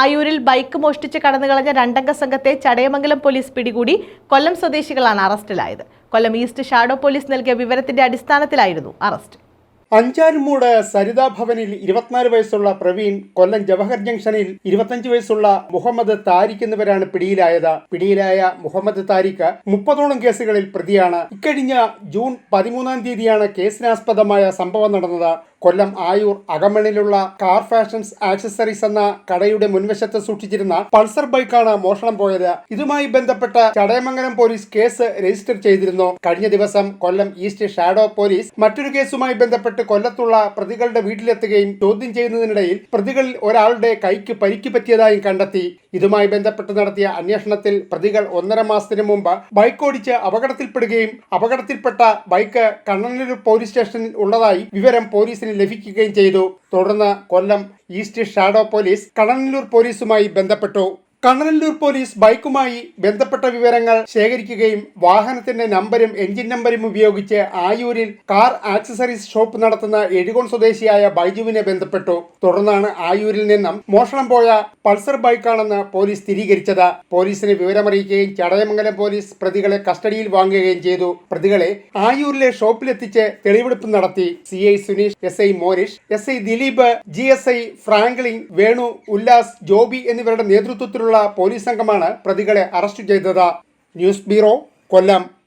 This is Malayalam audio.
ആയൂരിൽ ബൈക്ക് മോഷ്ടിച്ച് കടന്നുകളഞ്ഞ രണ്ടംഗ സംഘത്തെ ചടയമംഗലം പോലീസ് പിടികൂടി കൊല്ലം സ്വദേശികളാണ് അറസ്റ്റിലായത്. കൊല്ലം ഈസ്റ്റ് ഷാഡോ പോലീസ് നൽകിയ വിവരത്തിന്റെ അടിസ്ഥാനത്തിലായിരുന്നു അറസ്റ്റ്. അഞ്ചാലുമൂട് സരിതാ ഭവനിൽ ഇരുപത്തിനാല് വയസ്സുള്ള പ്രവീൺ കൊല്ലം ജവഹർ ജംഗ്ഷനിൽ ഇരുപത്തഞ്ച് വയസ്സുള്ള മുഹമ്മദ് താരിഖ് എന്നിവരാണ് പിടിയിലായത്. പിടിയിലായ മുഹമ്മദ് താരിഖ് മുപ്പതോളം കേസുകളിൽ പ്രതിയാണ്. ഇക്കഴിഞ്ഞ ജൂൺ പതിമൂന്നാം തീയതിയാണ് കേസിനാസ്പദമായ സംഭവം നടന്നത്. കൊല്ലം ആയൂർ അകമണിലുള്ള കാർ ഫാഷൻസ് ആക്സസറീസ് എന്ന കടയുടെ മുൻവശത്ത് സൂക്ഷിച്ചിരുന്ന പൾസർ ബൈക്കാണ് മോഷണം പോയത്. ഇതുമായി ബന്ധപ്പെട്ട ചടയമംഗലം പോലീസ് കേസ് രജിസ്റ്റർ ചെയ്തിരുന്നു. കഴിഞ്ഞ ദിവസം കൊല്ലം ഈസ്റ്റ് ഷാഡോ പോലീസ് മറ്റൊരു കേസുമായി ബന്ധപ്പെട്ട് കൊല്ലത്തുള്ള പ്രതികളുടെ വീട്ടിലെത്തുകയും ചോദ്യം ചെയ്യുന്നതിനിടയിൽ പ്രതികളിൽ ഒരാളുടെ കൈക്ക് പരിക്ക് പറ്റിയതായും കണ്ടെത്തി. ഇതുമായി ബന്ധപ്പെട്ട് നടത്തിയ അന്വേഷണത്തിൽ പ്രതികൾ ഒന്നര മാസത്തിന് മുമ്പ് ബൈക്ക് ഓടിച്ച് അപകടത്തിൽപ്പെടുകയും അപകടത്തിൽപ്പെട്ട ബൈക്ക് കണ്ണനൂർ പോലീസ് സ്റ്റേഷനിൽ ഉള്ളതായി വിവരം പോലീസിന് ലഭിക്കുകയും ചെയ്തു. തുടർന്ന് Kollam east shadow police Kannanur പോലീസുമായി ബന്ധപ്പെട്ടു. കണ്ണനല്ലൂർ പോലീസ് ബൈക്കുമായി ബന്ധപ്പെട്ട വിവരങ്ങൾ ശേഖരിക്കുകയും വാഹനത്തിന്റെ നമ്പരും എഞ്ചിൻ നമ്പരും ഉപയോഗിച്ച് ആയൂരിൽ കാർ ആക്സസറീസ് ഷോപ്പ് നടത്തുന്ന എഴുകോൺ സ്വദേശിയായ ബൈജുവിനെ ബന്ധപ്പെട്ടു. തുടർന്നാണ് ആയൂരിൽ നിന്നും മോഷണം പോയ പൾസർ ബൈക്കാണെന്ന് പോലീസ് സ്ഥിരീകരിച്ചത്. പോലീസിന് വിവരമറിയിക്കുകയും ചടയമംഗലം പോലീസ് പ്രതികളെ കസ്റ്റഡിയിൽ വാങ്ങുകയും ചെയ്തു. പ്രതികളെ ആയൂരിലെ ഷോപ്പിലെത്തിച്ച് തെളിവെടുപ്പ് നടത്തി. C I Suneesh S I Morish S I Dileep G S I Franklin Venu Ullas Joby എന്നിവരുടെ നേതൃത്വത്തിലുള്ള പോലീസ് സംഘമാണ് പ്രതികളെ അറസ്റ്റ് ചെയ്തത്. News bureau Kollam.